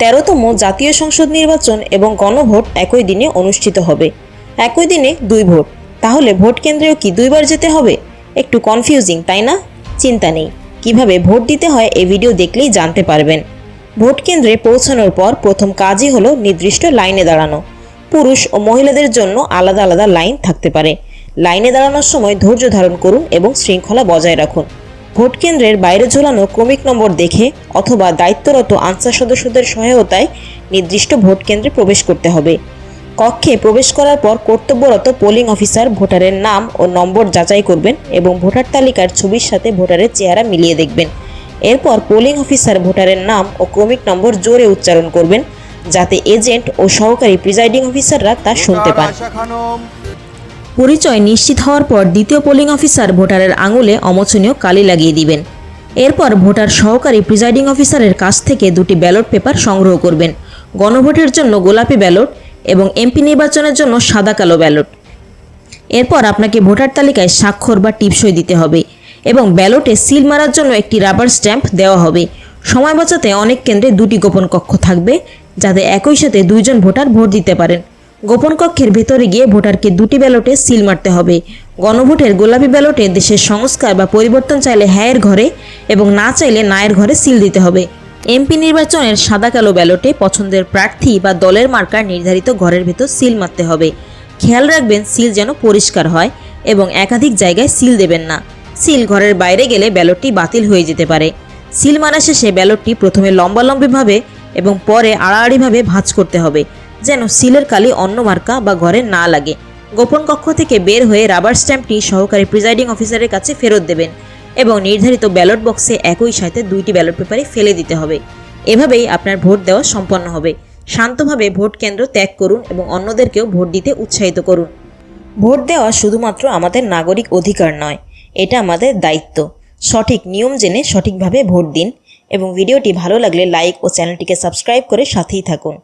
তেরোতম জাতীয় সংসদ নির্বাচন এবং গণভোট একই দিনে অনুষ্ঠিত হবে। একই দিনে দুই ভোট। তাহলে ভোট কেন্দ্রেও কি দুইবার যেতে হবে? একটু কনফিউজিং তাই না? চিন্তা নেই। কীভাবে ভোট দিতে হয় এই ভিডিও দেখলেই জানতে পারবেন। ভোট কেন্দ্রে পৌঁছানোর পর প্রথম কাজই হলো নির্দিষ্ট লাইনে দাঁড়ানো। পুরুষ ও মহিলাদের জন্য আলাদা আলাদা লাইন থাকতে পারে। লাইনে দাঁড়ানোর সময় ধৈর্য ধারণ করুন এবং শৃঙ্খলা বজায় রাখুন। ভোট কেন্দ্রের বাইরে ঝোলানো ক্রমিক নম্বর দেখে অথবা দায়িত্বরত আনসার সদস্যদের সহায়তায় নির্দিষ্ট ভোট কেন্দ্রে প্রবেশ করতে হবে। কক্ষে প্রবেশ করার পর কর্তব্যরত পোলিং অফিসার ভোটারের নাম ও নম্বর যাচাই করবেন এবং ভোটার তালিকার ছবির সাথে ভোটারের চেহারা মিলিয়ে দেখবেন। এরপর পোলিং অফিসার ভোটারের নাম ও ক্রমিক নম্বর জোরে উচ্চারণ করবেন, যাতে এজেন্ট ও সহকারী প্রিজাইডিং অফিসাররা তা শুনতে পান। পরিচয় নিশ্চিত হওয়ার পর দ্বিতীয় পোলিং অফিসার ভোটারের আঙুলে অমোচনীয় কালি লাগিয়ে দিবেন। এরপর ভোটার সহকারী প্রিজাইডিং অফিসারের কাছ থেকে দুটি ব্যালট পেপার সংগ্রহ করবেন। গণভোটের জন্য গোলাপি ব্যালট এবং এমপি নির্বাচনের জন্য সাদা কালো ব্যালট এরপর আপনাকে ভোটার তালিকায় স্বাক্ষর বা টিপসই দিতে হবে এবং ব্যালটে সিল মারার জন্য একটি রাবার স্ট্যাম্প দেওয়া হবে। সময় বাঁচাতে অনেক কেন্দ্রে দুটি গোপন কক্ষ থাকবে যাতে একই সাথে দুইজন ভোটার ভোট দিতে পারেন। গোপন কক্ষের ভেতরে গিয়ে ভোটারকে দুটি ব্যালটে সিল মারতে হবে। গণভোটের গোলাপি ব্যালটে দেশের সংস্কার বা পরিবর্তন চাইলে হ্যায়ের ঘরে এবং না চাইলে নায়ের ঘরে সিল দিতে হবে। এমপি নির্বাচনের সাদা কালো ব্যালটে পছন্দের প্রার্থী বা দলের মার্কার নির্ধারিত ঘরের ভেতর সিল মারতে হবে। খেয়াল রাখবেন, সিল যেন পরিষ্কার হয় এবং একাধিক জায়গায় সিল দেবেন না। সিল ঘরের বাইরে গেলে ব্যালটটি বাতিল হয়ে যেতে পারে। সিল মারা শেষে ব্যালটটি প্রথমে লম্বালম্বিভাবে এবং পরে আড়াআড়িভাবে ভাঁজ করতে হবে। যেন সিলের কালি অন্য মার্কা বা ঘরে না লাগে। গোপন কক্ষ থেকে বের হয়ে রাবার স্ট্যাম্পটি সহকারী প্রিজাইডিং অফিসারের কাছে ফেরত দেবেন এবং নির্ধারিত ব্যালট বক্সে একই সাথে দুইটি ব্যালট পেপারে ফেলে দিতে হবে। এভাবেই আপনার ভোট দেওয়া সম্পন্ন হবে। শান্তভাবে ভোট কেন্দ্র ত্যাগ করুন এবং অন্যদেরকেও ভোট দিতে উৎসাহিত করুন। ভোট দেওয়া শুধুমাত্র আমাদের নাগরিক অধিকার নয়, এটা আমাদের দায়িত্ব। সঠিক নিয়ম জেনে সঠিকভাবে ভোট দিন এবং ভিডিওটি ভালো লাগলে লাইক ও চ্যানেলটিকে সাবস্ক্রাইব করে সাথেই থাকুন।